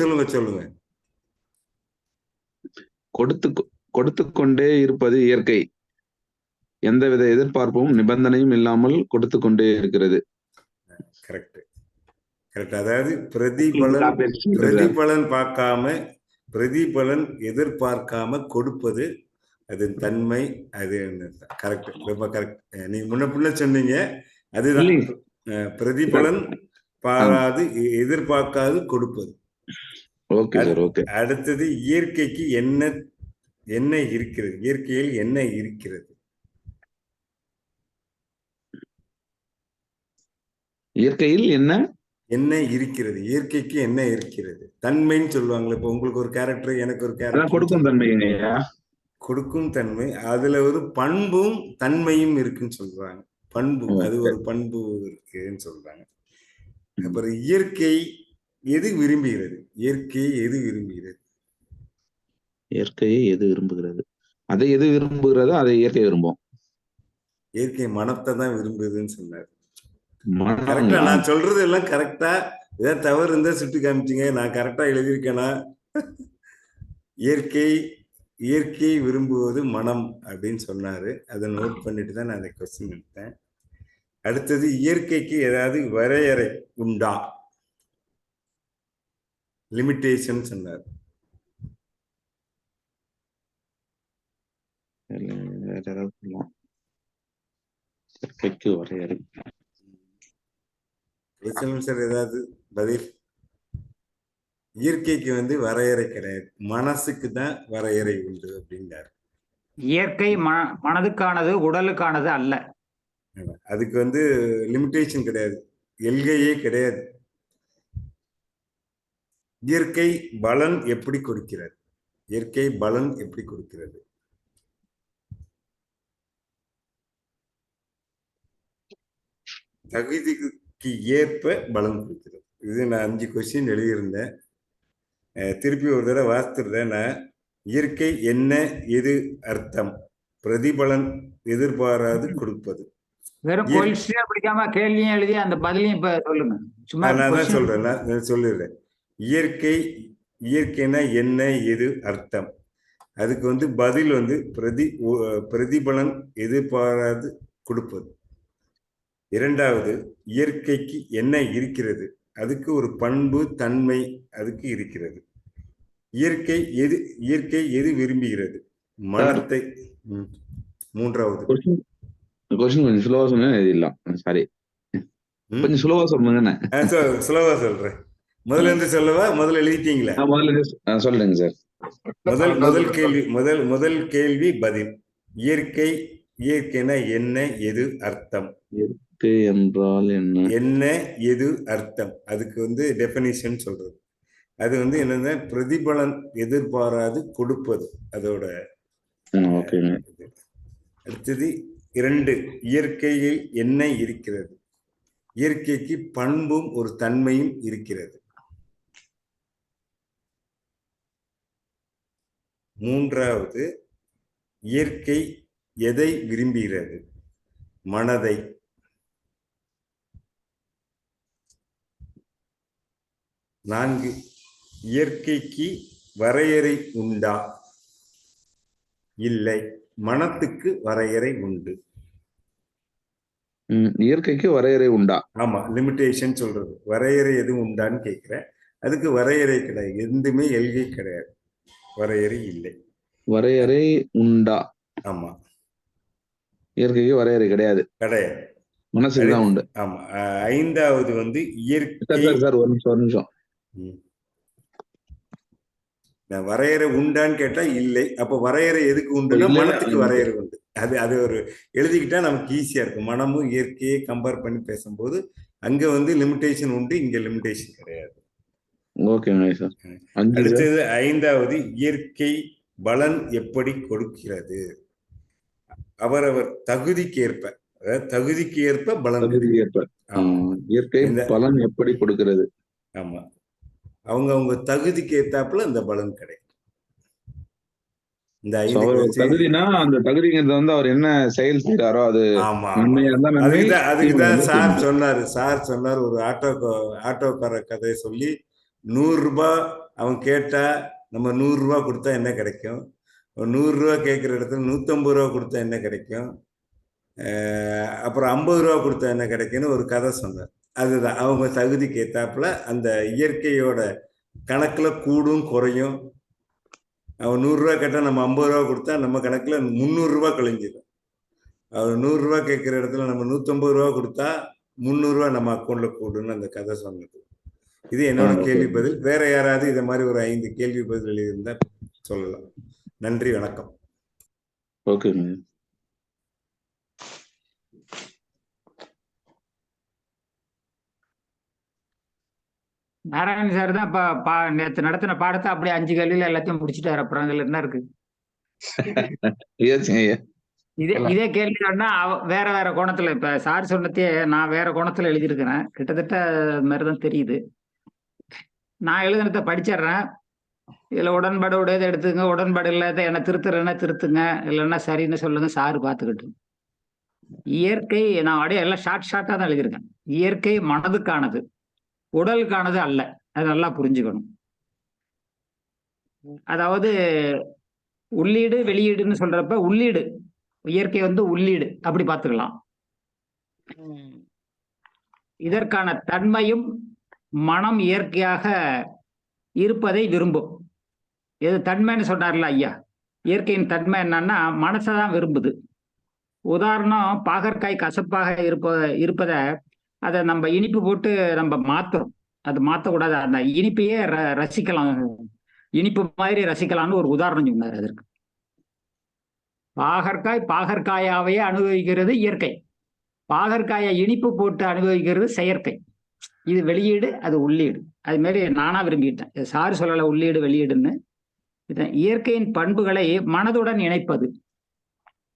சொல்லுங்க சொல்லுங்க. கொடுத்து கொடுத்து கொண்டே இருப்பது இயற்கை. எந்தவித எதிர்பார்ப்பும் நிபந்தனையும் இல்லாமல் கொடுத்து கொண்டே இருக்கிறது. கரெக்ட் கரெக்ட் அதாவது பிரதிபலன் பிரதிபலன் பார்க்காம பிரதிபலன் எதிர்பார்க்காம கொடுப்பது அது தன்மை அது கரெக்ட் ரொம்ப கரெக்ட் நீங்க முன்ன பின்ன சொன்னீங்க அதுதான். பிரதிபலன் பாராது எதிர்பார்க்காது கொடுப்பது. Okay sir okay. அடுத்தது இயற்கைக்கு என்ன என்ன இருக்கிறது? இயற்கையில் என்ன இருக்கிறது? இயற்கையில் என்ன? என்ன இருக்கிறது? இயற்கைக்கு என்ன இருக்கிறது? தன்மைன்னு சொல்லுவாங்களே இப்போ உங்களுக்கு ஒரு கேரக்டர் எனக்கு ஒரு கேரக்டர் கொடுக்கும் தன்மைங்கய்யா கொடுக்கும் தன்மை அதுல ஒரு பண்பும் தன்மையும் இருக்குன்னு சொல்றாங்க. பண்பு அது ஒரு பண்பு இருக்குன்னு சொல்றாங்க. அப்புறம் இயற்கை எது விரும்புகிறது? இயற்கை எது விரும்புகிறது? இயற்கையை எது விரும்புகிறது? அதை எது விரும்புகிறதோ அதை இயற்கை விரும்பும். இயற்கை மனத்தை தான் விரும்புதுன்னு சொன்னார். கரெக்டா நான் சொல்றது எல்லாம் கரெக்டா ஏதாவது தவறு இருந்தா சுட்டி காமிச்சிங்க. நான் கரெக்டா எழுதியிருக்கேனா? இயற்கை இயற்கை விரும்புவது மனம் அப்படின்னு சொன்னாரு. அதை நோட் பண்ணிட்டு தான் நான் அந்த கொஸ்டின் எடுத்தேன். அடுத்தது இயற்கைக்கு ஏதாவது வரையறை உண்டா? லிமிட்டேஷன் சொன்னார். இல்ல, வேற ஏதாவது வரையறை சார் ஏதாவது பதில்? இயற்கைக்கு வந்து வரையறை கிடையாது. மனசுக்கு தான் வரையறை உண்டு அப்படின்னாரு. இயற்கை ம மனதுக்கானது உடலுக்கானது அல்ல. அதுக்கு வந்து லிமிட்டேஷன் கிடையாது. எல்கையே கிடையாது. இயற்கை பலன் எப்படி கொடுக்கிறது? இயற்கை பலன் எப்படி கொடுக்கிறது? தகுதிக்கு ஏற்ப பலன் கொடுக்கிறது. இது நான் அஞ்சு கொஸ்டின் எழுதியிருந்தேன். திருப்பி ஒரு தடவை வாசித்துறேன் நான் இயற்கை என்ன எது அர்த்தம்? பிரதிபலன் எதிர்பாராது கொடுப்பது. வெறும் பிடிக்காம கேள்வியும் எழுதி அந்த பதிலையும் இப்ப சொல்லுங்க. சும்மா நான் தான் சொல்றேன். நான் சொல்லிடுறேன். இயற்கை இயற்கைனா என்ன எது அர்த்தம். அதுக்கு வந்து பதில் வந்து பிரதி பிரதிபலன் எதிர்பாராது கொடுப்பது. இரண்டாவது இயற்கைக்கு என்ன இருக்கிறது? அதுக்கு ஒரு பண்பு தன்மை அதுக்கு இருக்கிறது. இயற்கை எது இயற்கை எது விரும்புகிறது? மனத்தை. மூன்றாவது. கொஸ்டின் கொஞ்சம் சுலவா சொன்னா எழுதிடலாம் சாரி. கொஞ்சம் சுலவா சொல்லுங்கண்ணே ஆ, சொ- சுலபா சொல்றேன். முதல்ல இருந்து சொல்லவா? முதல்ல எழுதிட்டீங்களா? முதல்ல சொல்லுங்க சார். முதல் முதல் கேள்வி முதல் முதல் கேள்வி பதில். இயற்கை இயற்கைனா என்ன எது அர்த்தம்? இயற்கை என்றால் என்ன? என்ன எது அர்த்தம்? அதுக்கு வந்து டெஃபினிஷன் சொல்றது. அது வந்து என்னன்னா பிரதிபலன் எதிர்பாராது கொடுப்பது. அதோட. அடுத்தது இரண்டு இயற்கையில் என்ன இருக்கிறது? இயற்கைக்கு பண்பும் ஒரு தன்மையும் இருக்கிறது. மூன்றாவது இயற்கை எதை விரும்புகிறது? மனதை. நான்கு இயற்கைக்கு வரையறை உண்டா? இல்லை மனத்துக்கு வரையறை உண்டு. இயற்கைக்கு வரையறை உண்டா? ஆமா லிமிட்டேஷன் சொல்றது. வரையறை எதுவும் உண்டான்னு கேட்கிறேன். அதுக்கு வரையறை கிடையாது. எதுவுமே எல்கை கிடையாது. வரையறை இல்லை. வரையறை உண்டா? ஆமா. இயற்கைக்கு வரையறை கிடையாது. கிடையாது. மனசுக்கு தான் உண்டு. ஆமா. ஐந்தாவது வந்து இயற்கை சார் ஒரு நிமிஷம் ஒரு நிமிஷம். நான் வரையறை உண்டான்னு கேட்டா இல்லை. அப்ப வரையறை எதுக்கு உண்டுன்னா இல்லை, மனத்துக்கு. வரையறை உண்டு. அது அது ஒரு எழுதிக்கிட்டா நமக்கு ஈஸியா இருக்கும். மனமும் இயற்கையை கம்பேர் பண்ணி பேசும்போது அங்க வந்து லிமிட்டேஷன் உண்டு இங்க லிமிட்டேஷன் கிடையாது ஓகேங்க சார் அஞ்சு சார். அடுத்தது ஐந்தாவது இயற்கை பலன் எப்படி கொடுக்கிறது? அவரவர் தகுதிக்கு ஏற்ப அதாவது தகுதிக்கு ஏற்ப பலன் தகுதிக்கு ஏற்ப ஆ, ஆமா. இயற்கை பலன் எப்படி கொடுக்கிறது? ஆமா. அவங்க அவங்க தகுதிக்கு ஏத்தாப்புல இந்த பலன் கிடைக்கும். இந்த தகுதினா அந்த தகுதிங்கிறது வந்து அவர் என்ன செயல் செய்யறாரோ அது ஆமா அதுக்குதான் அதுக்குதான் சார் சொன்னாரு. சார் சொன்னார் ஒரு ஆட்டோ ஆட்டோக்கார கதையை சொல்லி நூறுரூபா அவன் கேட்டால் நம்ம நூறுரூவா கொடுத்தா என்ன கிடைக்கும்? நூறுரூவா கேட்குற இடத்துல நூற்றம்பது ரூபா கொடுத்தா என்ன கிடைக்கும்? அப்புறம் ஐம்பது ரூபா கொடுத்தா என்ன கிடைக்கும்னு ஒரு கதை சொன்னார். அதுதான். அவங்க தகுதிக்கு ஏற்றாப்புல அந்த இயற்கையோட கணக்கில் கூடும் குறையும். அவன் நூறுரூவா கேட்டால் நம்ம ஐம்பது ரூபா கொடுத்தா நம்ம கணக்கில் முந்நூறுரூவா கழிஞ்சிடும். அவர் நூறுரூவா கேட்குற இடத்துல நம்ம நூற்றம்பது ரூபா கொடுத்தா முந்நூறுரூவா நம்ம அக்கௌண்ட்டில் கூடுன்னு அந்த கதை சொன்னது. இது என்னோட. கேள்வி பதில். வேற யாராவது இதை மாதிரி ஒரு ஐந்து கேள்வி பதில் எழுதியிருந்தா சொல்லலாம். நன்றி வணக்கம். ஓகேங்க நாராயணன் சார் தான் இப்ப பா நேத்து நடத்தின பாடத்தை அப்படியே அஞ்சு கேள்வியில எல்லாத்தையும் முடிச்சிட்டாரு. அப்புறம் அதுல என்ன இருக்கு? இதே. இதே கேள்வி வேற வேற கோணத்துல இப்ப சார் சொன்னதே நான் வேற கோணத்துல எழுதியிருக்கிறேன். கிட்டத்தட்ட அது மாதிரிதான் தெரியுது. நான் எழுதினத படிச்சிடுறேன். இதுல உடன்பாடு உடையதை எடுத்துங்க உடன்பாடு இல்லாத என்ன திருத்துறேன்னா திருத்துங்க இல்லைன்னா சரின்னு சொல்லுங்க சாரு பார்த்துக்கிட்டு இயற்கை நான் அப்படியே எல்லாம் ஷார்ட் ஷார்ட்டா தான் எழுதியிருக்கேன். இயற்கை மனதுக்கானது உடலுக்கானது அல்ல. அது நல்லா புரிஞ்சுக்கணும். அதாவது உள்ளீடு வெளியீடுன்னு சொல்றப்ப உள்ளீடு இயற்கை வந்து உள்ளீடு அப்படி பார்த்துக்கலாம். இதற்கான தன்மையும் மனம் இயற்கையாக இருப்பதை விரும்பும். எது தன்மைன்னு சொன்னார்ல ஐயா. இயற்கையின் தன்மை என்னன்னா மனசை தான் விரும்புது. உதாரணம் பாகற்காய் கசப்பாக இருப்ப இருப்பதை அதை நம்ம இனிப்பு போட்டு நம்ம மாத்துறோம். அது மாற்றக்கூடாது அந்த இனிப்பையே ர- ரசிக்கலாம். இனிப்பு மாதிரி ரசிக்கலாம்னு ஒரு உதாரணம் சொன்னார் அதற்கு. பாகற்காய் பாகற்காயாவையே அனுபவிக்கிறது இயற்கை. பாகற்காயை இனிப்பு போட்டு அனுபவிக்கிறது செயற்கை. இது வெளியீடு அது உள்ளீடு. அது மாரி நானா விரும்பிட்டேன். சார் சாரு சொல்லலை உள்ளீடு வெளியீடுன்னு. இயற்கையின் பண்புகளை மனதுடன் இணைப்பது.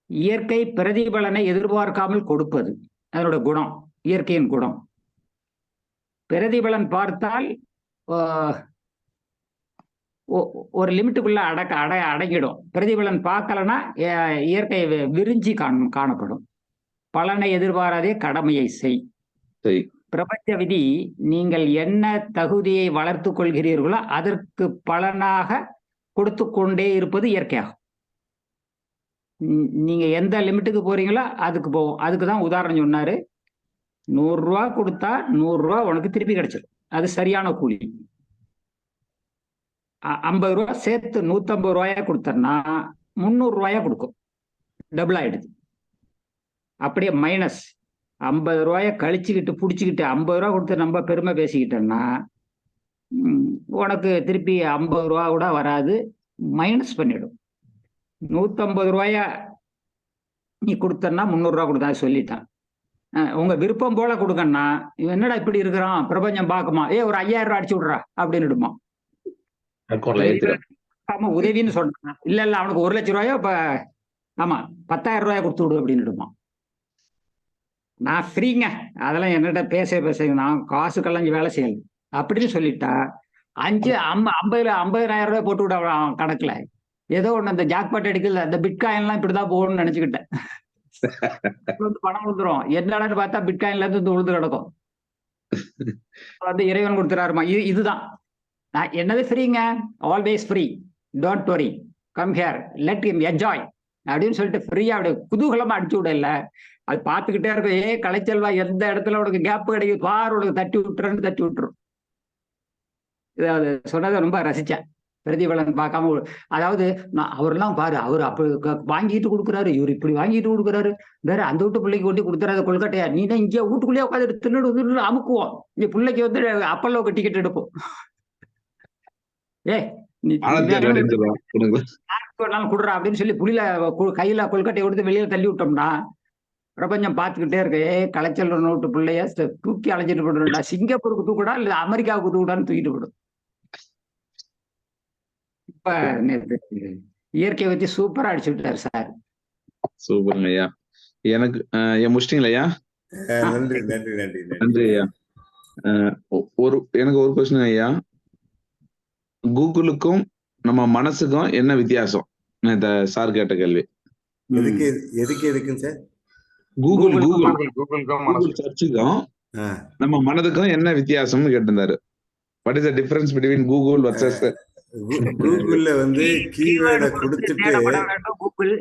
இயற்கை பிரதிபலனை எதிர்பார்க்காமல் கொடுப்பது. அதனோட குணம் இயற்கையின் குணம். பிரதிபலன் பார்த்தால் ஒரு லிமிட்டுக்குள்ள அடக்க அட அடங்கிடும். பிரதிபலன் பார்க்கலன்னா இயற்கை வி- விரிஞ்சி காணும் காணப்படும். பலனை எதிர்பாராதே கடமையை செய். பிரபஞ்ச விதி நீங்கள் என்ன தகுதியை வளர்த்து கொள்கிறீர்களோ அதற்கு பலனாக கொடுத்து கொண்டே இருப்பது இயற்கையாகும். நீங்க எந்த லிமிட்டுக்கு போறீங்களோ அதுக்கு போகும் அதுக்கு தான் உதாரணம் சொன்னாரு. நூறுரூவா கொடுத்தா நூறுரூவா உனக்கு திருப்பி கிடைச்சிடும் அது சரியான கூலி. ஐம்பது ரூபா சேர்த்து நூத்தம்பது ரூபாயா கொடுத்தன்னா முந்நூறு ரூபாயா கொடுக்கும். டபுள் ஆயிடுது. அப்படியே மைனஸ் ஐம்பது ரூபாய கழிச்சுக்கிட்டு பிடிச்சிக்கிட்டு ஐம்பது ரூபா கொடுத்து நம்ம பெருமை பேசிக்கிட்டோம்னா உனக்கு திருப்பி ஐம்பது ரூபா கூட வராது மைனஸ் பண்ணிடும். நூற்றம்பது ரூபாய நீ கொடுத்தன்னா முந்நூறுரூவா கொடுத்தா சொல்லிட்டான். உங்க விருப்பம் போல கொடுக்கணும்னா இவன் என்னடா இப்படி இருக்கிறான் பிரபஞ்சம் பார்க்குமா? ஏ ஒரு ஐயாயிரம் ரூபா அடிச்சு விட்றா அப்படின்னுடுமா. ஆமா உதவின்னு சொன்னான். இல்ல இல்ல அவனுக்கு ஒரு லட்சம் ரூபாயோ இப்ப ஆமா பத்தாயிரம் ரூபாய கொடுத்து விடு அப்படின்னுடுமா. நான் ஃப்ரீங்க. அதெல்லாம் என்னட்ட பேச பேச நான் காசு கலைஞ்சு வேலை செய்யல. அப்படின்னு சொல்லிட்டா அஞ்சு ஐம்ப ஐம்பது ஐம்பதாயிரம் ரூபாய் போட்டு விட அவன் கணக்குல. ஏதோ ஒண்ணு அந்த ஜாக்பாட் அடிக்கல அந்த பிட்காயின்லாம் இப்படிதான் போகணும்னு நினைச்சுக்கிட்டேன். பணம் விழுந்துரும். என்னடான்னு பார்த்தா பிட்காயின்ல இருந்து வந்து விழுந்து கிடக்கும். வந்து இறைவன் கொடுத்துறாருமா. இது இதுதான். நான் என்னது ஃப்ரீங்க? Always free don't worry come here let him enjoy அப்படின்னு சொல்லிட்டு ஃப்ரீயா அப்படியே குதூகலமா அடிச்சு விடல. அது பார்த்துக்கிட்டே இருக்கும். ஏ கலைச்செல்வா எந்த இடத்துல உனக்கு கேப் கிடைக்கும் பார் உனக்கு தட்டி விட்டுறன்னு தட்டி விட்டுரும். இதாவது சொன்னதை ரொம்ப ரசிச்சேன். பிரதிபலன் பார்க்காம அதாவது நான் அவரெல்லாம் பாரு அவர் அப்படி வாங்கிட்டு கொடுக்குறாரு. இவர் இப்படி வாங்கிட்டு கொடுக்குறாரு. வேற அந்த வீட்டு பிள்ளைக்கு கொண்டு கொடுத்துறாத கொள்கட்டையா நீ தான் இங்கே வீட்டுக்குள்ளேயே உட்காந்து தின்னுடு தின்னு அமுக்குவோம். இந்த பிள்ளைக்கு வந்து அப்பல்லோ டிக்கெட் எடுப்போம். ஏ நீ வேற அப்படின்னு குடுறா சொல்லி புலியில கையில கொல்கட்டையை கொடுத்து வெளியில தள்ளி விட்டோம்னா பிரபஞ்சம் பார்த்துக்கிட்டே இருக்கு. ஏ கலைச்சல் நோட்டு பிள்ளைய ஸ்ட- தூக்கி அழைச்சிட்டு போடுறா சிங்கப்பூருக்கு தூக்குடா இல்ல அமெரிக்காவுக்கு தூக்குடான்னு தூக்கிட்டு போடும் இப்ப இயற்கையை வச்சு சூப்பரா அடிச்சு விட்டாரு சார். சூப்பருங்க ஐயா. எனக்கு ஐயா முடிச்சிட்டீங்களா நன்றி நன்றி நன்றி நன்றி. ஐயா. ஒரு எனக்கு ஒரு கொஸ்டின் ஐயா. கூகுளுக்கும் நம்ம மனசுக்கும் என்ன வித்தியாசம்? இந்த சார் கேட்ட கேள்வி. எதுக்கு எதுக்கு எதுக்குங்க sir? Google Google. Google Google கூகுளுக்கும் சர்ச்சுக்கும் நம்ம மனதுக்கும் என்ன வித்தியாசம்னு கேட்டிருந்தாரு. What is the difference between Google versus கூகுள்ல வந்து கீவேர்டை கொடுத்துட்டு கூகுள்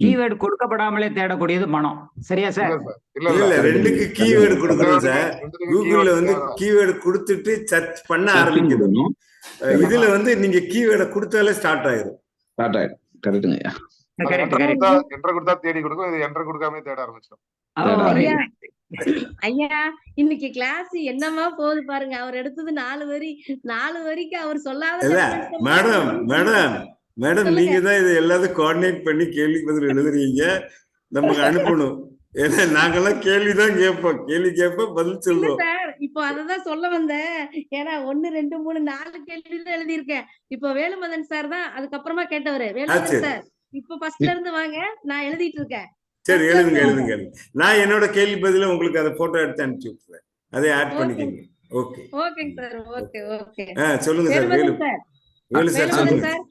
கீவேர்டு கொடுக்கப்படாமலே தேடக்கூடியது மனம். சரியா சார் இல்ல இல்ல ரெண்டுக்கு கீவேர்டு கொடுக்கணும் சார் கூகுள்ல வந்து. கீவேர்டு கொடுத்துட்டு சர்ச் பண்ண ஆரம்பிக்கணும் இதுல வந்து நீங்க கீவேர்டை கொடுத்தாலே ஸ்டார்ட் ஆயிரும். ஸ்டார்ட் ஆயிடும் கரெக்டுங்க தேடி கொடுக்கும். இது என்டர் கொடுக்காம தேட ஆரம்பிச்சிடும். ஐயா. இன்னைக்கு கிளாஸ் என்னமா போகுது பாருங்க. அவர் எடுத்தது நாலு வரி. நாலு வரிக்கு அவர் சொல்லாத மேடம். Madam madam. நீங்க தான் இதை எல்லாத்தையும் கோஆர்டினேட் பண்ணி கேள்வி பதில் எழுதுறீங்க. நமக்கு அனுப்பணும். ஏன்னா நாங்கெல்லாம் கேள்விதான் கேட்போம். கேள்வி கேட்போம் பதில் சொல்லுவோம். சார் இப்போ அததான் சொல்ல வந்தேன். ஏன்னா ஒண்ணு ரெண்டு மூணு நாலு கேள்வி தான் எழுதியிருக்கேன். இப்போ வேலுமதன் சார் தான் அதுக்கப்புறமா கேட்டவரு. வேலுமதன் சார். இப்போ ஃபர்ஸ்ட்ல இருந்து வாங்க. நான் எழுதிட்டு இருக்கேன். சரி எழுதுங்க எழுதுங்க நான் என்னோட கேள்வி பதில உங்களுக்கு அதை போட்டோ எடுத்து அனுப்பிச்சு விட்டுறேன். அதை ஆட். பண்ணிக்கோங்க. ஓகே ஓகேங்க சார் ஓகே ஓகே ஆ சொல்லுங்க சார் வேலு வேலு சார் சொல்லுங்க. சார்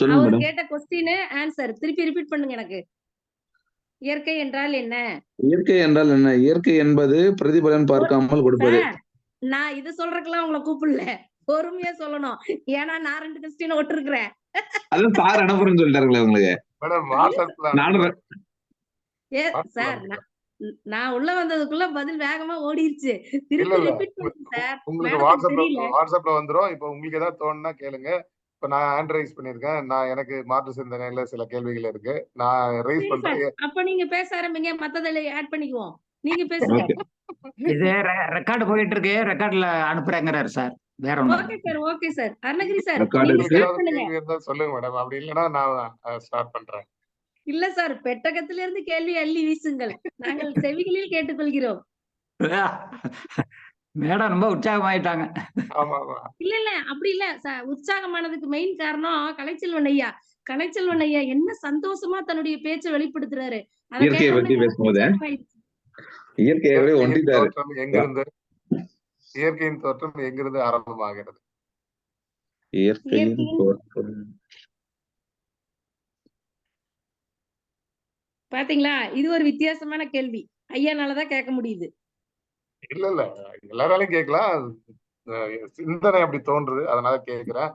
சொல்லுங்க அவர் மேடம் கேட்ட கொஸ்டின் ஆன்சர் திருப்பி ரிப்பீட் பண்ணுங்க எனக்கு. இயற்கை என்றால் என்ன? இயற்கை என்றால் என்ன? இயற்கை என்பது பிரதிபலன் பார்க்காமல் கொடுப்பது. நான் இது சொல்றதுக்கெல்லாம் உங்களை கூப்பிடல. பொறுமையா சொல்லணும். ஏன்னா நான் ரெண்டு கொஸ்டின் ஒட்டிருக்கிறேன். அதான் சார் அனுப்புறேன்னு சொல்லிட்டாருங்களே உங்களுக்கு. நானும் ஏ சார். நான் உள்ள வந்ததுக்குள்ள பதில் வேகமா ஓடிருச்சு. திருப்பி ரிப்பீட் பண்ணுங்க சார் உங்களுக்கு வாட்ஸ்அப்ல வாட்ஸ்அப்ல வந்துரும். இப்போ உங்களுக்கு ஏதாவது தோணுனா கேளுங்க. இப்ப நான் ஹேண்ட் ரைஸ் பண்ணிருக்கேன் நான் எனக்கு மாற்று சிந்தனையில சில கேள்விகள் இருக்கு. நான் ரைஸ் பண்றேன் அப்ப நீங்க பேச ஆரம்பிங்க. மத்ததுல ஆட் பண்ணிக்குவோம். நீங்க பேசுங்க. இது ரெக்கார்டு போயிட்டு இருக்கு. ரெக்கார்ட்ல அனுப்புறேங்கிறாரு சார் வேற okay sir okay sir. Arunagiri sir சொல்லுங்க மேடம் அப்படி இல்லைன்னா நான் ஸ்டார்ட் பண்றேன். இல்ல சார் பெட்டகத்திலிருந்து கேள்வி அள்ளி வீசுங்கள். நாங்கள் செவிகளில் கேட்டுக்கொள்கிறோம். மேடம் ரொம்ப உற்சாகமாயிட்டாங்க. இல்ல இல்ல அப்படி இல்ல. ச- உற்சாகமானதுக்கு மெயின் காரணம் கலைச்செல்வன் ஐயா. கலைச்செல்வன் ஐயா என்ன சந்தோஷமா தன்னுடைய பேச்சை வெளிப்படுத்துறாரு. இயற்கையை பத்தி பேசும்போது. இயற்கையின் ஒண்டிட்டாரு. தோற்றம் எங்கிருந்து இயற்கையின் தோற்றம் எங்கிருந்து ஆரம்பமாகிறது. இயற்கையின் தோற்றம். பாத்தீங்களா? இது ஒரு வித்தியாசமான கேள்வி. ஐயானாலதான் கேட்க முடியுது. இல்ல இல்ல. எல்லாராலையும் கேட்கலாம். சிந்தனை அப்படி தோன்றுது. அதனால கேக்குறேன்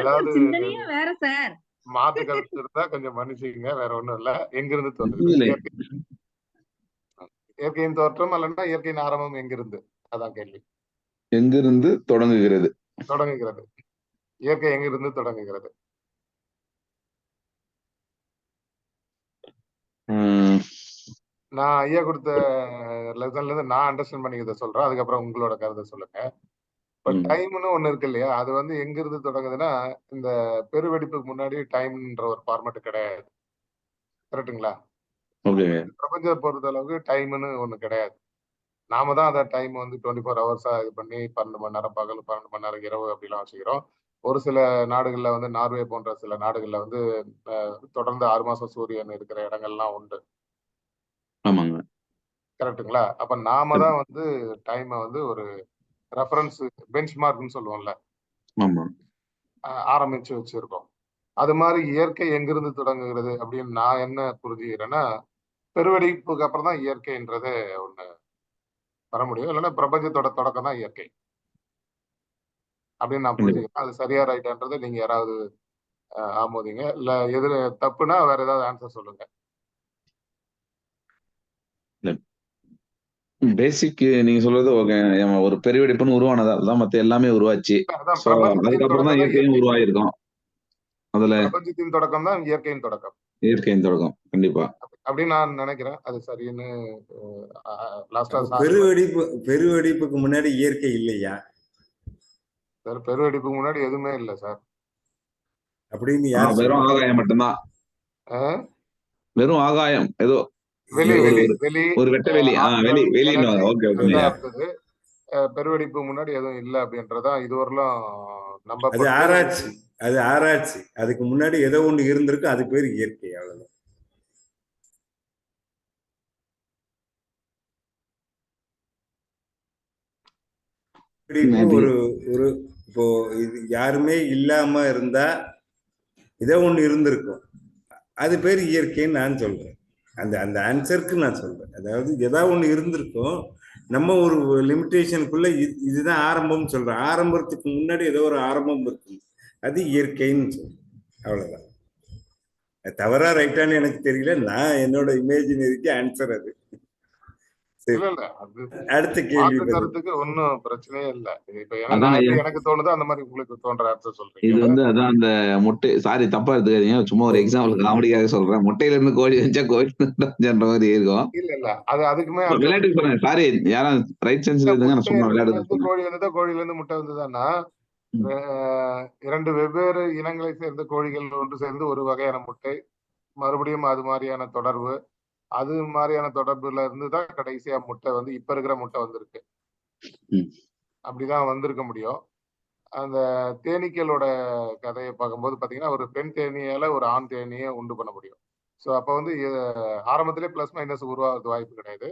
ஏதாவது சிந்தனையே வேற சார். மாத்து கருத்து இருந்தா கொஞ்சம் மன்னிச்சுக்கங்க. வேற ஒண்ணும் இல்ல. எங்கிருந்து தோன்றுது? இயற்கையின் தோற்றம் அல்லன்னா இயற்கையின் ஆரம்பம் எங்கிருந்து? அதான் கேள்வி. எங்கிருந்து தொடங்குகிறது? தொடங்குகிறது. இயற்கை எங்கிருந்து தொடங்குகிறது? நான் ஐயா கொடுத்த லெசன்ல இருந்து நான் அண்டர்ஸ்டாண்ட் பண்ணிக்கிறத சொல்றேன். அதுக்கப்புறம் உங்களோட கருத்தை சொல்லுங்க. இப்ப. டைம்னு ஒண்ணு இருக்கு இல்லையா? அது வந்து எங்க இருந்து தொடங்குதுன்னா இந்த பெருவெடிப்புக்கு முன்னாடி டைம்ன்ற ஒரு ஃபார்மேட் கிடையாது. கரெக்ட்டுங்களா ஓகேங்க. பிரபஞ்சத்தை பொறுத்த அளவுக்கு டைம்னு ஒண்ணு கிடையாது. நாம தான் அதை டைம் வந்து டுவெண்ட்டி ஃபோர் ஹவர்ஸா இது பண்ணி பன்னெண்டு மணி நேரம் பகல் பன்னெண்டு மணி நேரம் இரவு அப்படிலாம் வச்சுக்கிறோம் ஒரு சில நாடுகள்ல வந்து நார்வே போன்ற சில நாடுகள்ல வந்து தொடர்ந்து ஆறு மாசம் சூரியன் இருக்கிற இடங்கள்லாம் உண்டு. ஆமாங்க. கரெக்ட்டுங்களா? அப்ப நாம தான் வந்து டைமை வந்து ஒரு ரெஃபரன்ஸ் பெஞ்ச் மார்க்னு சொல்லுவோம்ல ஆரம்பிச்சு வச்சிருக்கோம். அது மாதிரி இயற்கை எங்கிருந்து தொடங்குகிறது அப்படின்னு நான் என்ன புரிஞ்சுக்கிறேன்னா பெருவெடிப்புக்கு அப்புறம் தான் இயற்கைன்றது ஒண்ணு. வர முடியும். இல்லைன்னா பிரபஞ்சத்தோட தொடக்கம் தான் இயற்கை. அப்படின்னு நான் புரிஞ்சுக்கிறேன் அது சரியா ரைட்டான்றதை நீங்க யாராவது ஆமோதிங்க. இல்ல எதிர தப்புனா வேற ஏதாவது ஆன்சர் சொல்லுங்க. பேசிக் நீங்க சொல்றது ஓகே. ஒரு பெருவெடிப்புன்னு உருவானதா. அதான் மத்த எல்லாமே உருவாச்சு. அதுக்கப்புறம் தான் இயற்கையும் இயற்கை. உருவாயிருக்கும். அதுல பிரபஞ்சத்தின் தொடக்கம் தான் இயற்கையின் தொடக்கம். இயற்கையின் தொடக்கம். கண்டிப்பா. அப்படின்னு நான் நினைக்கிறேன். அது சரின்னு பெருவெடிப்பு பெருவெடிப்புக்கு முன்னாடி இயற்கை இல்லையா? சார் பெருவெடிப்புக்கு முன்னாடி எதுவுமே இல்லை சார். அப்படின்னு யார் வெறும்? ஆகாயம் மட்டும்தான். வெறும் ஆகாயம். ஏதோ வெளி ஒரு- வெளி ஒரு- வெளி. ஒரு வெட்ட வெளி. வெளி வெளின்னு ஓகே ஓகே பெருவெடிப்பு முன்னாடி எதுவும் இல்லை அப்படின்றதான் இதுவரையிலும் நம்ம அது ஆராய்ச்சி. அது ஆராய்ச்சி. அதுக்கு முன்னாடி ஏதோ ஒண்ணு இருந்திருக்கு அது பேர் இயற்கை அவ்வளவுதான். ஒரு ஒரு இப்போ இது யாருமே இல்லாம இருந்தா ஏதோ ஒண்ணு இருந்திருக்கும். அது பேர் இயற்கைன்னு நான் சொல்றேன். அந்த அந்த ஆன்சருக்கு நான் சொல்றேன். அதாவது ஏதாவது ஒண்ணு இருந்திருக்கும். நம்ம ஒரு லிமிட்டேஷனுக்குள்ள இது இதுதான் ஆரம்பம்னு சொல்றோம் ஆரம்பத்துக்கு முன்னாடி ஏதோ ஒரு ஆரம்பம் இருக்கு அது இயற்கைன்னு சொல்றோம் அவ்வளவுதான். அது தவறா ரைட்டான்னு எனக்கு தெரியல. நான் என்னோட இமேஜினரிக்கு ஆன்சர் அது சரி இல்ல இல்ல அது அடுத்த கேள்வி ஒன்னும் பிரச்சனையே இல்ல. இப்ப எனக்கு தோணுதோ அந்த மாதிரி உங்களுக்கு தோன்ற ஆன்சர் இது சொல்றீங்க வந்து அதான் அந்த முட்டை சாரி தப்பா எடுத்துக்காதீங்க. சும்மா ஒரு எக்ஸாம்பிள் காமெடிக்காக சொல்றேன். முட்டையில இருந்து கோழி வச்சா கோழி மாதிரி இருக்கும். இல்ல இல்ல. அது அதுக்குமே விளையாட்டுக்கு சொல்றேன் சாரி யாரும் ரைட் சென்ஸ்ல இருந்துங்க நான் விளையாடுறது இருந்து கோழி வந்ததா கோழில இருந்து முட்டை வந்ததான்னா இரண்டு வெவ்வேறு இனங்களை சேர்ந்த கோழிகள் ஒன்று சேர்ந்து ஒரு வகையான முட்டை மறுபடியும் அது மாதிரியான தொடர்பு அது மாதிரியான தொடர்புல இருந்து தான் கடைசியா முட்டை வந்து இப்ப இருக்கிற முட்டை வந்திருக்கு. அப்படிதான் வந்திருக்க முடியும். அந்த தேனீக்களோட கதையை பார்க்கும்போது பாத்தீங்கன்னா ஒரு பெண் தேனீயால ஒரு ஆண் தேனீயை உண்டு பண்ண முடியும். ஸோ அப்போ வந்து ஆரம்பத்திலே பிளஸ் மைனஸ் உருவாகிறது வாய்ப்பு கிடையாது.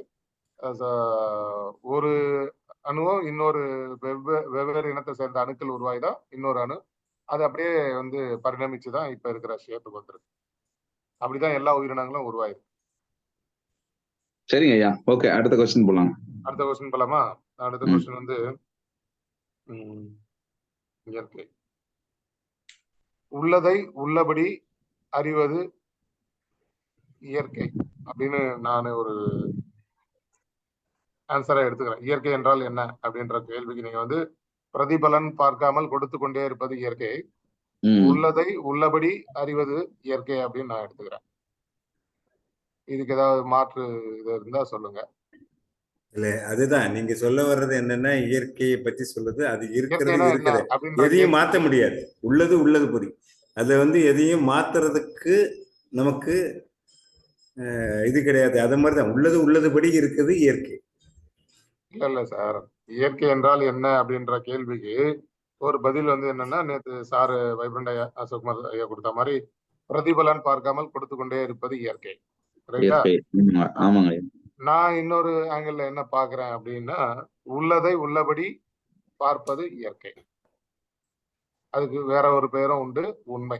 ஒரு அணுவும் இன்னொரு வெவ்வே வெவ்வேறு இனத்தை சேர்ந்த அணுக்கள் உருவாகி தான் இன்னொரு அணு. அது அப்படியே வந்து பரிணமிச்சு தான் இப்ப இருக்கிற ஷேப்புக்கு வந்திருக்கு. அப்படிதான் எல்லா உயிரினங்களும் உருவாயிருக்கு. சரிங்க ஐயா. ஓகே அடுத்த கொஸ்டின் போலாம். அடுத்த கொஸ்டின் போலாமா? அடுத்த. கொஸ்டின் வந்து இயற்கை உள்ளதை உள்ளபடி அறிவது இயற்கை அப்படின்னு நான் ஒரு ஆன்சரா எடுத்துக்கிறேன். இயற்கை என்றால் என்ன? அப்படின்ற கேள்விக்கு நீங்க வந்து பிரதிபலன் பார்க்காமல் கொடுத்து கொண்டே இருப்பது இயற்கை. உள்ளதை உள்ளபடி அறிவது இயற்கை அப்படின்னு நான் எடுத்துக்கிறேன். இதுக்கு ஏதாவது மாற்று இது இருந்தா சொல்லுங்க. இல்ல அதுதான். நீங்க சொல்ல வர்றது என்னன்னா இயற்கையை பத்தி சொல்லுது அது இருக்கிறது இருக்கிறது. எதையும் மாத்த முடியாது. உள்ளது உள்ளது படி அதை வந்து எதையும் மாத்துறதுக்கு நமக்கு இது கிடையாது. அது மாதிரிதான். உள்ளது உள்ளதுபடி இருக்குது இயற்கை. இல்ல இல்ல சார். இயற்கை என்றால் என்ன அப்படின்ற கேள்விக்கு ஒரு பதில் வந்து என்னன்னா நேத்து சாரு வைப்ரண்ட் ஐயா அசோக்குமார் ஐயா கொடுத்த மாதிரி பிரதிபலன் பார்க்காமல் கொடுத்து கொண்டே இருப்பது இயற்கை. நான் இன்னொரு ஆங்கிள் என்ன பாக்குறேன் அப்படின்னா உள்ளதை உள்ளபடி பார்ப்பது இயற்கை. அதுக்கு வேற ஒரு பெயரும் உண்டு உண்மை.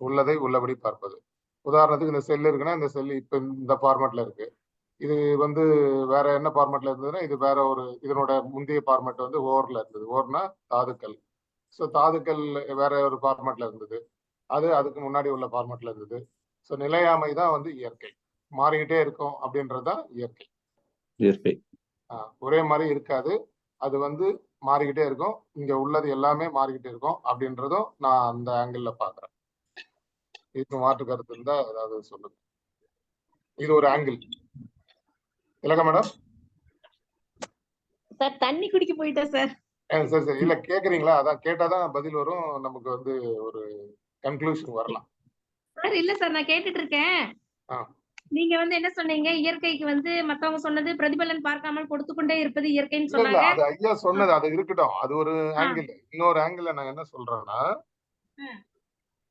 உள்ளதை உள்ளபடி பார்ப்பது. உதாரணத்துக்கு இந்த செல் இருக்குன்னா இந்த செல் இப்ப இந்த ஃபார்மேட்ல இருக்கு. இது வந்து வேற என்ன ஃபார்மேட்ல இருந்ததுன்னா இது வேற ஒரு இதனோட முந்தைய ஃபார்மேட் வந்து ஓர்ல இருந்தது. ஓர்னா தாதுக்கள் ஸோ தாதுக்கள் வேற ஒரு ஃபார்மேட்ல இருந்தது. அது அதுக்கு முன்னாடி உள்ள ஃபார்மேட்ல இருந்தது. ஸோ நிலையாமை தான் வந்து இயற்கை. மாறிக்கிட்டே இருக்கும் அப்படின்றது தான் இயற்கை. இயற்கை. ஆஹ் ஒரே மாதிரி இருக்காது. அது வந்து மாறிக்கிட்டே இருக்கும். இங்க உள்ளது எல்லாமே மாறிக்கிட்டே இருக்கும் அப்படின்றதும் நான் அந்த ஆங்கிள் பாக்குறேன் இதுக்கு மாற்று கருத்து இருந்தா ஏதாவது சொல்லுங்க. இது ஒரு ஆங்கிள் இல்லக்கா மேடம்? சார் தண்ணி குடிக்க போயிட்டேன் சார். சரி சரி. இல்ல கேக்குறீங்களா? அதான் கேட்டாதான் பதில் வரும். நமக்கு வந்து ஒரு கன்க்ளூஷன் வரலாம். சார் இல்ல சார் நான் கேட்டுட்டு இருக்கேன். நீங்க வந்து என்ன சொன்னீங்க? இயற்கைக்கு வந்து மத்தவங்க சொன்னது பிரதிபலன் பார்க்காமல் கொடுத்து கொண்டே இருப்பது இயற்கைன்னு சொன்னாங்க. அது ஐயா சொன்னது அது இருக்கட்டும். அது ஒரு ஆங்கிள் இன்னொரு ஆங்கிள் நான் என்ன சொல்றேன்னா.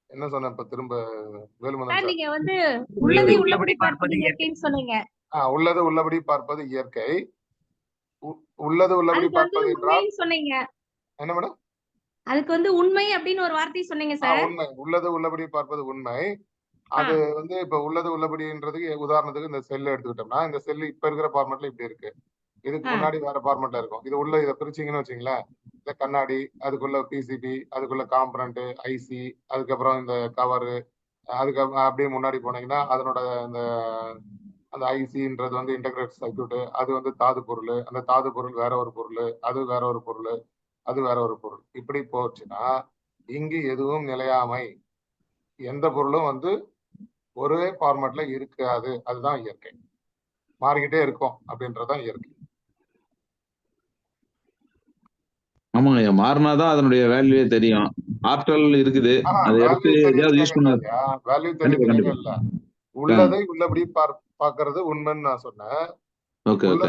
என்ன சொன்னேன் இப்ப திரும்ப வேலுமணன் நீங்க வந்து உள்ளதை உள்ளபடி பார்ப்பது இயற்கைன்னு சொன்னீங்க. ஆஹ் உள்ளது உள்ளபடி பார்ப்பது இயற்கை. உள்ளது உள்ளபடி பார்ப்பது என்றால்? சொன்னீங்க. என்ன மேடம்? அதுக்கு வந்து உண்மை அப்படின்னு ஒரு வார்த்தை சொன்னீங்க சார். உண்மை. உள்ளது உள்ளபடி பார்ப்பது உண்மை. அது வந்து இப்ப உள்ளது உள்ளபடின்றதுக்கு உதாரணத்துக்கு இந்த செல் எடுத்துக்கிட்டோம்னா இந்த செல் இப்ப இருக்கிற ஃபார்மேட்ல இப்படி இருக்கு. இதுக்கு. முன்னாடி வேற ஃபார்மேட்ல இருக்கும். இது உள்ள இதை பிரிச்சீங்கன்னு வச்சுங்களேன் இந்த கண்ணாடி அதுக்குள்ள பிசிபி அதுக்குள்ள காம்பனண்ட் ஐசி அதுக்கப்புறம் இந்த கவரு அதுக்கப்புறம் அப்படியே முன்னாடி போனீங்கன்னா அதனோட அந்த அந்த ஐசின்றது வந்து இன்டகிரேட் சர்க்யூட் அது வந்து தாது பொருள். அந்த தாது பொருள் வேற ஒரு பொருள் அது வேற ஒரு பொருள். அது வேற ஒரு பொருள். இப்படி போச்சுன்னா இங்கு எதுவும் நிலையாமை. எந்த பொருளும் வந்து ஒரே ஃபார்மேட்ல இருக்காது. அதுதான் இயற்கை. மாறிக்கிட்டே இருக்கும் அப்படின்றதுதான் இயற்கை. ஆமாங்க மாறினாதான் அதனுடைய வேல்யூவே தெரியும். ஆற்றல் இருக்குது. அதை எடுத்து எதையாவது யூஸ் பண்ண வேல்யூ. இல்ல. உள்ளதை உள்ளபடி பாக்குறது உண்மைன்னு நான் சொன்னேன்.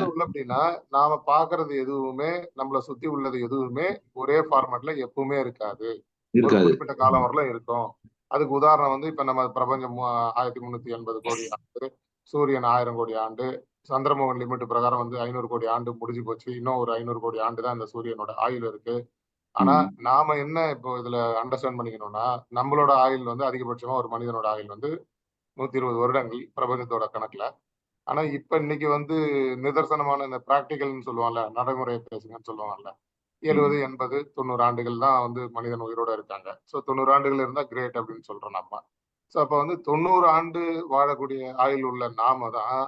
உள்ளபடினா நாம பாக்குறது எதுவுமே நம்மள சுத்தி உள்ளது எதுவுமே ஒரே ஃபார்மேட்ல எப்பவுமே இருக்காது. குறிப்பிட்ட காலம் வரலாம் இருக்கும். அதுக்கு உதாரணம் வந்து இப்ப நம்ம பிரபஞ்சம் ஆயிரத்தி முன்னூத்தி எண்பது கோடி ஆண்டு சூரியன் ஆயிரம் கோடி ஆண்டு சந்திரமோகன் லிமிட் பிரகாரம் வந்து ஐநூறு கோடி ஆண்டு முடிஞ்சு போச்சு. இன்னும் ஒரு ஐநூறு கோடி ஆண்டு தான் இந்த சூரியனோட ஆயுள் இருக்கு. ஆனா. நாம என்ன இப்போ இதுல அண்டர்ஸ்டாண்ட் பண்ணிக்கணும்னா நம்மளோட ஆயுள் வந்து அதிகபட்சமா ஒரு மனிதனோட ஆயுள் வந்து நூத்தி இருபது வருடங்கள் பிரபஞ்சத்தோட கணக்குல. ஆனா இப்ப இன்னைக்கு வந்து நிதர்சனமான இந்த பிராக்டிகல்னு சொல்லுவாங்கல்ல நடைமுறை பேசுங்கன்னு சொல்லுவாங்கல்ல எழுபது எண்பது தொண்ணூறு ஆண்டுகள் தான் வந்து மனிதன் உயிரோட இருக்காங்க. ஸோ தொண்ணூறு ஆண்டுகள் இருந்தா கிரேட் அப்படின்னு சொல்றோம் நம்ம. ஸோ அப்ப வந்து தொண்ணூறு ஆண்டு வாழக்கூடிய ஆயுள் உள்ள நாம தான்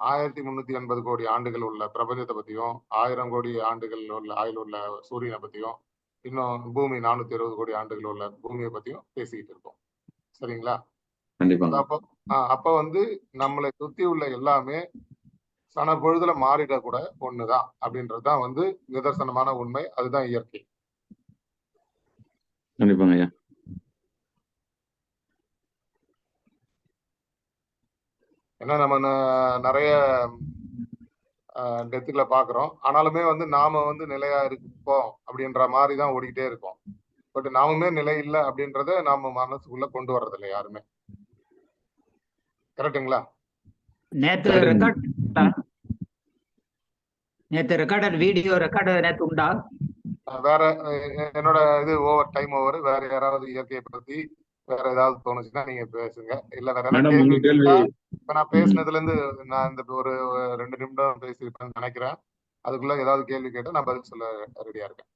ஆயிரத்தி முன்னூத்தி எண்பது கோடி ஆண்டுகள் உள்ள பிரபஞ்சத்தை பத்தியும் ஆயிரம் கோடி ஆண்டுகள் உள்ள ஆயுள் உள்ள சூரியனை பத்தியும் இன்னும் பூமி நானூத்தி இருபது கோடி ஆண்டுகள் உள்ள பூமியை பத்தியும் பேசிக்கிட்டு இருக்கோம். சரிங்களா? கண்டிப்பாங்க அப்போ வந்து நம்மளை சுத்தி உள்ள எல்லாமே சன பொழுதுல மாறிட கூட ஒண்ணுதான். அப்படின்றதுதான் வந்து நிதர்சனமான உண்மை. அதுதான் இயற்கை. கண்டிப்பாங்க ஐயா. ஏன்னா நம்ம நிறைய டெத்துக்களை பாக்குறோம் ஆனாலுமே வந்து நாம வந்து நிலையா இருப்போம் அப்படின்ற மாதிரி தான் ஓடிக்கிட்டே இருக்கோம். பட் நாமுமே நிலை இல்லை அப்படின்றத நாம மனசுக்குள்ள கொண்டு வர்றது இல்லை யாருமே. கரெக்ட்டுங்களா? நேத்து. ரெக்கார்ட் நேத்து ரெக்கார்டட் வீடியோ ரெக்கார்டு நேத்து உண்டா? வேற என்னோட இது ஓவர் டைம் ஓவர் வேற யாராவது இயற்கையை பத்தி வேற ஏதாவது தோணுச்சுன்னா நீங்க பேசுங்க. இல்ல வேற இப்ப நான் பேசுனதுல இருந்து நான் இந்த ஒரு ரெண்டு நிமிடம் பேசியிருப்பேன்னு நினைக்கிறேன். அதுக்குள்ள ஏதாவது கேள்வி கேட்டா நான் பதில் சொல்ல ரெடியா இருக்கேன்.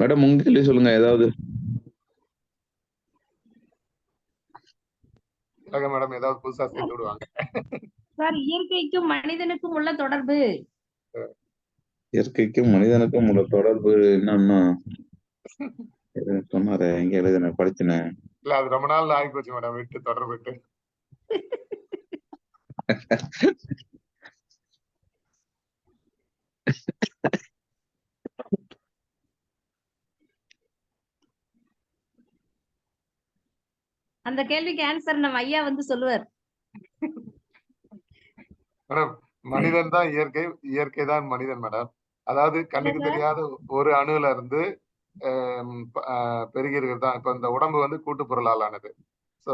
மேடம் உங்க கேள்வி சொல்லுங்க ஏதாவது. இல்லங்க மேடம் ஏதாவது புதுசா சேர்த்து விடுவாங்க. சார் இயற்கைக்கும் மனிதனுக்கும் உள்ள தொடர்பு. இயற்கைக்கும் மனிதனுக்கும் உள்ள தொடர்பு என்னன்னா சொன்னாரே எங்க எழுதுன படிச்சினேன் இல்ல அது ரொம்ப நாள் ஆகி போச்சு மேடம் விட்டு தொடர்பு அந்த கேள்விக்கு ஆன்சர் நம்ம ஐயா வந்து சொல்லுவார். மேடம் மனிதன் தான் இயற்கை இயற்கை தான் மனிதன் மேடம் அதாவது கண்ணுக்கு. தெரியாத ஒரு அணுல இருந்து ஆம், ப- ஆஹ் பெருகி இருக்கிறது தான். இப்ப இந்த உடம்பு வந்து கூட்டு பொருளால் ஆனது ஸோ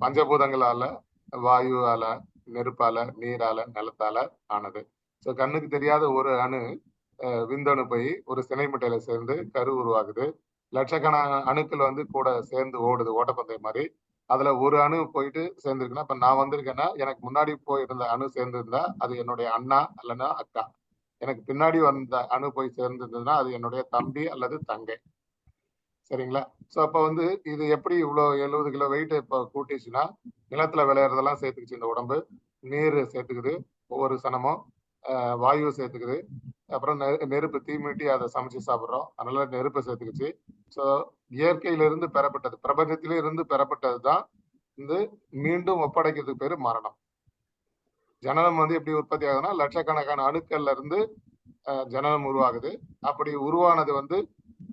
பஞ்சபூதங்களால வாயுவால நெருப்பால நீரால நிலத்தால ஆனது. ஸோ கண்ணுக்கு தெரியாத ஒரு அணு விந்தணு போய் ஒரு சினை முட்டையில சேர்ந்து கரு உருவாகுது. லட்சக்கணக்கான அணுக்கள் வந்து கூட சேர்ந்து ஓடுது ஓட்டப்பந்தயம் மாதிரி. அதுல ஒரு அணு போயிட்டு சேர்ந்துருக்குன்னா இப்ப நான் வந்திருக்கேன்னா எனக்கு முன்னாடி போயிருந்த அணு சேர்ந்திருந்தா அது என்னுடைய அண்ணா அல்லனா அக்கா. எனக்கு பின்னாடி வந்த அணு போய் சேர்ந்திருந்ததுன்னா அது என்னுடைய தம்பி அல்லது தங்கை. சரிங்களா? சோ அப்ப வந்து இது எப்படி இவ்வளவு எழுபது கிலோ வெயிட் இப்ப கூட்டிச்சுன்னா நிலத்துல விளையாடுறதெல்லாம் சேர்த்துக்குச்சு இந்த உடம்பு. நீர் சேர்த்துக்குது ஒவ்வொரு சனமும். வாயுவை வாயு சேர்த்துக்குது. அப்புறம் நெருப்பு தீமிட்டி அதை சமைச்சு சாப்பிட்றோம். அதனால நெருப்பை சேர்த்துக்குச்சு. ஸோ இயற்கையிலிருந்து பெறப்பட்டது பிரபஞ்சத்திலே இருந்து பெறப்பட்டது தான் வந்து மீண்டும் ஒப்படைக்கிறதுக்கு பேர் மரணம். ஜனனம் வந்து எப்படி உற்பத்தி ஆகுதுன்னா லட்சக்கணக்கான அணுக்கள்ல இருந்து ஜனனம் உருவாகுது. அப்படி உருவானது வந்து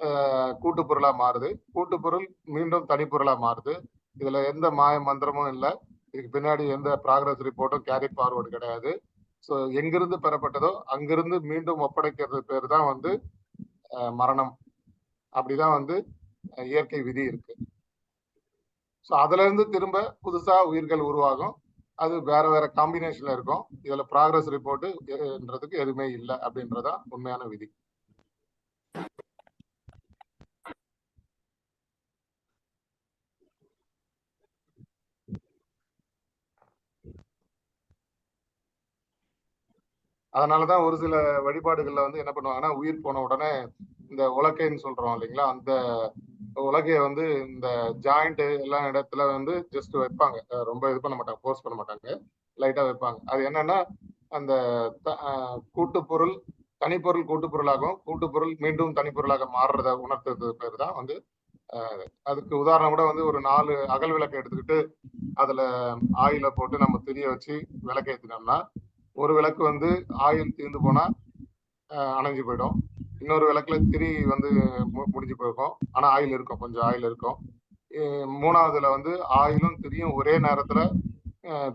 அஹ், பொருளா மாறுது. கூட்டுப்பொருள் மீண்டும் தனிப்பொருளா மாறுது. இதுல எந்த மாய மந்திரமும் இல்லை. இதுக்கு பின்னாடி எந்த ப்ராக்ரஸ் ரிப்போர்ட்டும் கேரி ஃபார்வர்டு கிடையாது. ஸோ எங்கிருந்து பெறப்பட்டதோ அங்கிருந்து மீண்டும் ஒப்படைக்கிறது பேர் தான் வந்து மரணம். அப்படிதான் வந்து இயற்கை விதி இருக்கு. ஸோ அதுல இருந்து திரும்ப புதுசா உயிர்கள் உருவாகும். அது வேற வேற காம்பினேஷன்ல இருக்கும். இதுல ப்ராக்ரஸ் ரிப்போர்ட்டுன்றதுக்கு எதுவுமே இல்லை அப்படின்றதான் உண்மையான விதி. அதனாலதான் ஒரு சில வழிபாடுகள்ல வந்து என்ன பண்ணுவாங்கன்னா உயிர் போன உடனே இந்த உலக்கைன்னு சொல்றோம் இல்லைங்களா? அந்த உலகைய வந்து இந்த ஜாயிண்ட் எல்லா இடத்துல வந்து ஜஸ்ட் வைப்பாங்க. ரொம்ப இது பண்ண மாட்டாங்க போஸ்ட் பண்ண மாட்டாங்க. லைட்டா வைப்பாங்க. அது என்னன்னா அந்த த- கூட்டுப்பொருள் தனிப்பொருள் கூட்டுப்பொருளாகவும் கூட்டுப்பொருள் மீண்டும் தனிப்பொருளாக மாறுறத உணர்த்தது பேர் தான் வந்து அதுக்கு உதாரணம் கூட வந்து ஒரு நாலு அகல் விளக்கை எடுத்துக்கிட்டு அதுல ஆயில போட்டு நம்ம திரிய வச்சு விளக்கு ஒரு விளக்கு வந்து ஆயில் தீர்ந்து போனால் அணைஞ்சு போயிடும். இன்னொரு விளக்குல திரி வந்து மு- முடிஞ்சு போயிருக்கும். ஆனால் ஆயில் இருக்கும். கொஞ்சம் ஆயில் இருக்கும். மூணாவதுல வந்து ஆயிலும் திரியும் ஒரே நேரத்தில்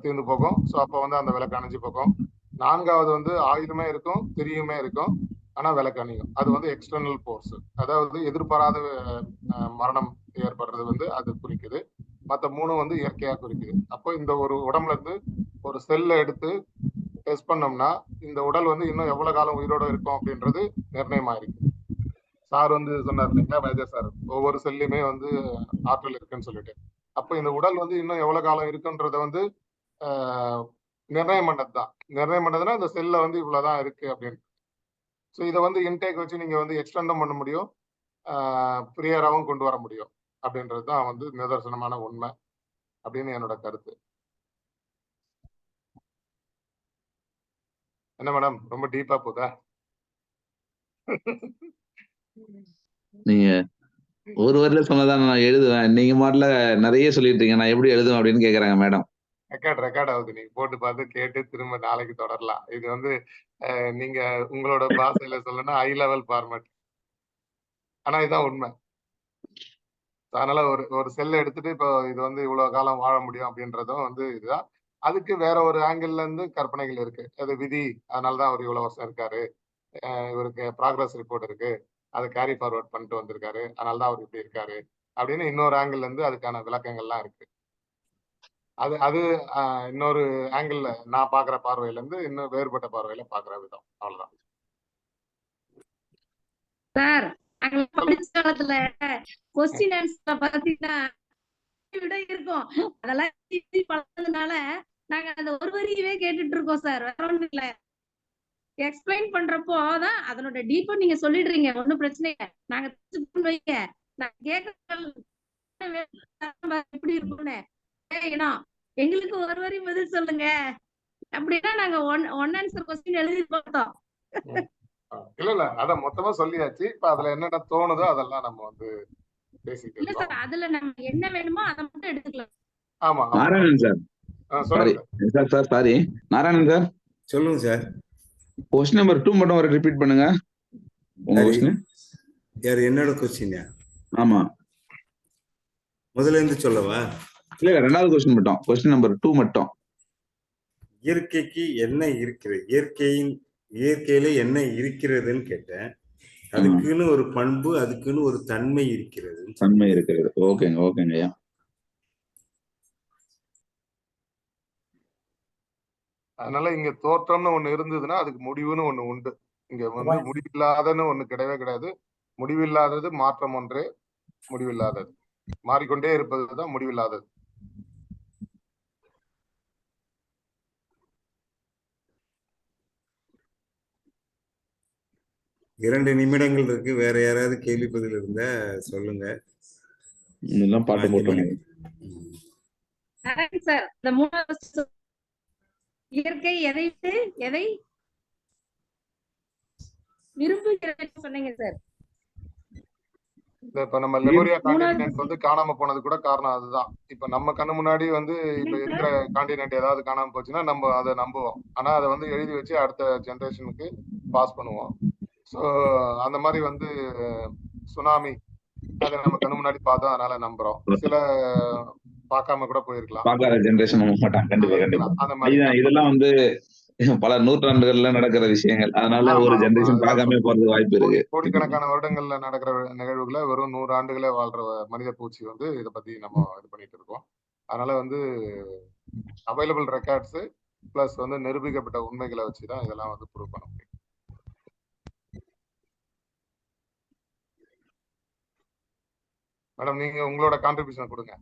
தீர்ந்து போகும். ஸோ அப்போ வந்து அந்த விளக்கு அணைஞ்சு போகும். நான்காவது வந்து ஆயிலுமே இருக்கும் திரியுமே இருக்கும். ஆனால் விளக்கு அணியும். அது வந்து எக்ஸ்டர்னல் போர்ஸ் அதாவது எதிர்பாராத மரணம் ஏற்படுறது வந்து அது குறிக்குது. மற்ற மூணு வந்து இயற்கையாக குறிக்குது. அப்போ இந்த ஒரு உடம்புல இருந்து ஒரு செல்லை எடுத்து டெஸ்ட் பண்ணோம்னா இந்த உடல் வந்து இன்னும் எவ்வளவு காலம் உயிரோட இருக்கும் அப்படின்றது நிர்ணயமாயிருக்கு. சார் வந்து சொன்னார் இல்லைங்களா மேஜர் சார்? ஒவ்வொரு செல்லுமே வந்து ஆற்றல் இருக்குன்னு சொல்லிட்டு. அப்போ இந்த உடல் வந்து இன்னும் எவ்வளவு காலம் இருக்குன்றத வந்து நிர்ணயம் பண்ணது தான் நிர்ணயம் பண்ணதுன்னா இந்த செல்ல வந்து இவ்வளவுதான் இருக்கு அப்படின்னு. ஸோ இதை வந்து இன்டேக் வச்சு நீங்க வந்து எக்ஸ்டெண்டும் பண்ண முடியும். ப்ரியராகவும் கொண்டு வர முடியும். அப்படின்றது தான் வந்து நிதர்சனமான உண்மை அப்படின்னு என்னோட கருத்து. என்ன மேடம் ரொம்ப டீப்பா போதா? நீங்க ஒரு வரியில சொன்னதான் நான் எழுதுவேன். நீங்க மாடல நிறைய சொல்லிட்டு நான் எப்படி எழுதுவேன் அப்படின்னு கேக்குறாங்க மேடம் ரெக்கார்ட் ரெக்கார்ட் ஆகுது. நீங்க போட்டு பார்த்து கேட்டு திரும்ப நாளைக்கு தொடரலாம். இது வந்து நீங்க உங்களோட பாஷையில சொல்லணும்னா ஹை லெவல் ஃபார்மேட் ஆனா இதுதான் உண்மை. அதனால ஒரு ஒரு செல் எடுத்துட்டு இப்போ இது வந்து இவ்வளவு காலம் வாழ முடியும் அப்படின்றதும் வந்து இதுதான். அதுக்கு வேற ஒரு ஆங்கிள் இருந்து கற்பனைகள் இருக்கு. அது விதி. அதனாலதான் அவர் இவ்வளவு வருஷம் இருக்காரு. இவருக்கு ப்ராக்ரஸ் ரிப்போர்ட் இருக்கு. அதை கேரி ஃபார்வர்ட் பண்ணிட்டு வந்திருக்காரு. அதனாலதான் அவர் இப்படி இருக்காரு. அப்படின்னு இன்னொரு ஆங்கிள் இருந்து அதுக்கான விளக்கங்கள்லாம் இருக்கு. அது அது ஆஹ், இன்னொரு ஆங்கிள் நான் பாக்குற பார்வையில இருந்து இன்னும் வேறுபட்ட பார்வையில பாக்குற விதம். அவ்வளவுதான். சார் படிச்ச காலத்துல கொஸ்டின் ஆன்சர் பாத்தீங்கன்னா விட இருக்கும். அதெல்லாம் எழுதி நாங்க அந்த ஒரு வரியவே கேட்டுட்டு இருக்கோம் சார். வேற ஒண்ணும் இல்ல. எக்ஸ்பிளைன் பண்றப்போ தான் அதனோட டீப்பா நீங்க சொல்லிடுறீங்க. ஒண்ணும் பிரச்சனை இல்ல. நாங்க வைங்க. நான் கேட்க எப்படி இருக்கும்னு. ஏன்னா எங்களுக்கு ஒரு வரி பதில் சொல்லுங்க. அப்படின்னா நாங்க ஒன் ஒன் ஆன்சர் கொஸ்டின் எழுதி பார்த்தோம். இல்ல இல்ல. அத மொத்தமா சொல்லியாச்சு. இப்ப அதுல என்னென்ன தோணுதோ அதெல்லாம் நம்ம வந்து இருக்கோம். சார். அதுல நம்ம என்ன வேணுமோ அதை மட்டும் எடுத்துக்கலாம். ஆமா sir. Sorry sir. Sir sorry Narayanan sir. சொல்லுங்க சார். கொஸ்டின் நம்பர் டூ மட்டும் ஒரு ரிப்பீட் பண்ணுங்க. உங்க சரி. கொஸ்டின் யார் என்னோட கொஸ்டினா ஆமா. முதல்ல இருந்து சொல்லவா? இல்ல இல்ல ரெண்டாவது கொஸ்டின் மட்டும். கொஸ்டின் நம்பர் டூ மட்டும். இயற்கைக்கு என்ன இருக்கிறது இயற்கையின் இயற்கையில என்ன இருக்கிறதுன்னு கேட்டேன். அதுக்குன்னு ஒரு பண்பு அதுக்குன்னு ஒரு தன்மை இருக்கிறது தன்மை இருக்கிறது. ஓகேங்க ஓகேங்க ஐயா. அதனால இங்க தோற்றம்னு ஒண்ணு இருந்ததுன்னா அதுக்கு முடிவுன்னு ஒண்ணு உண்டு. இங்க வந்து முடிவில்லாதன்னு ஒண்ணு கிடையவே கிடையாது. முடிவில்லாதது மாற்றம் ஒன்றே முடிவில்லாதது. மாறிக்கொண்டே இருப்பதுதான் முடிவில்லாதது. இரண்டு நிமிடங்கள் இருக்கு. வேற யாராவது கேள்வி பதில் இருந்தா சொல்லுங்க. இதெல்லாம் பாட்டு போட்டோம் சார் இந்த மூணாவது இயற்கை எதை எதை விரும்புகிறது சொன்னீங்க சார்? இப்ப நம்ம லெமோரியா காண்டினென்ட் வந்து காணாம போனது கூட காரணம் அதுதான். இப்ப நம்ம கண்ணு முன்னாடி வந்து இப்ப இருக்கிற காண்டினென்ட் ஏதாவது காணாம போச்சுன்னா நம்ம அதை நம்புவோம். ஆனா அதை வந்து எழுதி வச்சு அடுத்த ஜெனரேஷனுக்கு பாஸ் பண்ணுவோம். ஸோ அந்த மாதிரி வந்து சுனாமி அதை நம்ம கண்ணு முன்னாடி பார்த்தோம் அதனால நம்புறோம். சில பார்க்காம கூட போயிருக்கலாம். பாக்காத ஜெனரேஷன் நம்ப மாட்டாங்க கண்டிப்பா கண்டிப்பா. இதெல்லாம் வந்து பல நூற்றாண்டுகள்ல நடக்கிற விஷயங்கள். அதனால ஒரு ஜெனரேஷன் பார்க்காம போறதுக்கு வாய்ப்பு இருக்கு. கோடி- கோடிக்கணக்கான வருடங்கள்ல நடக்கிற நிகழ்வுகளை வெறும் நூறு ஆண்டுகளே வாழ்ற மனித பூச்சி வந்து இதை பத்தி நம்ம இது பண்ணிட்டு இருக்கோம். அதனால வந்து அவைலபிள் ரெக்கார்ட்ஸ் பிளஸ் வந்து நிரூபிக்கப்பட்ட உண்மைகளை வச்சுதான் இதெல்லாம் வந்து ப்ரூவ் பண்ண முடியும். மேடம் நீங்க உங்களோட கான்ட்ரிபியூஷன் கொடுங்க.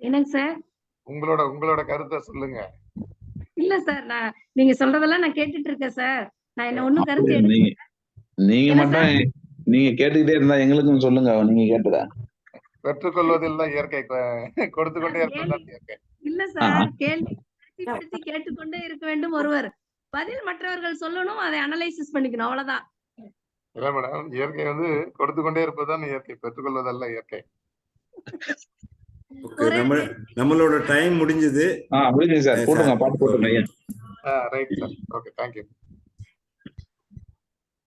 என்னங்க சார் உங்களோட உங்களோட கருத்தை சொல்லுங்க. இல்ல சார் நான் நீங்க சொல்றதெல்லாம் நான் கேட்டுட்டு இருக்கேன் சார் நான் என்ன ஒண்ணும் கருத்து நீங்க நீங்க மட்டும் நீங்க கேட்டுக்கிட்டே இருந்தா எங்களுக்கும் சொல்லுங்க நீங்க கேட்டதா பெற்றுக்கொள்வதில் இயற்கை கொடுத்து கொண்டே இயற்கை. இல்ல சார் கேள்வி கேட்டுக்கொண்டே இருக்க வேண்டும் ஒருவர். பதில் மற்றவர்கள் சொல்லணும் அதை அனலைசிஸ் பண்ணிக்கணும் அவ்வளவுதான். இல்ல மேடம் இயற்கை வந்து கொடுத்து கொண்டே இருப்பதுதான் இயற்கை பெற்றுக்கொள்வதல்ல இயற்கை. நம்ம நம்மளோட டைம் முடிஞ்சது. ஆஹ் முடிஞ்சுங்க சார். போட்டுங்க பாட்டு போட்டுங்க ரைட் சார் ஓகே தேங்க்யூ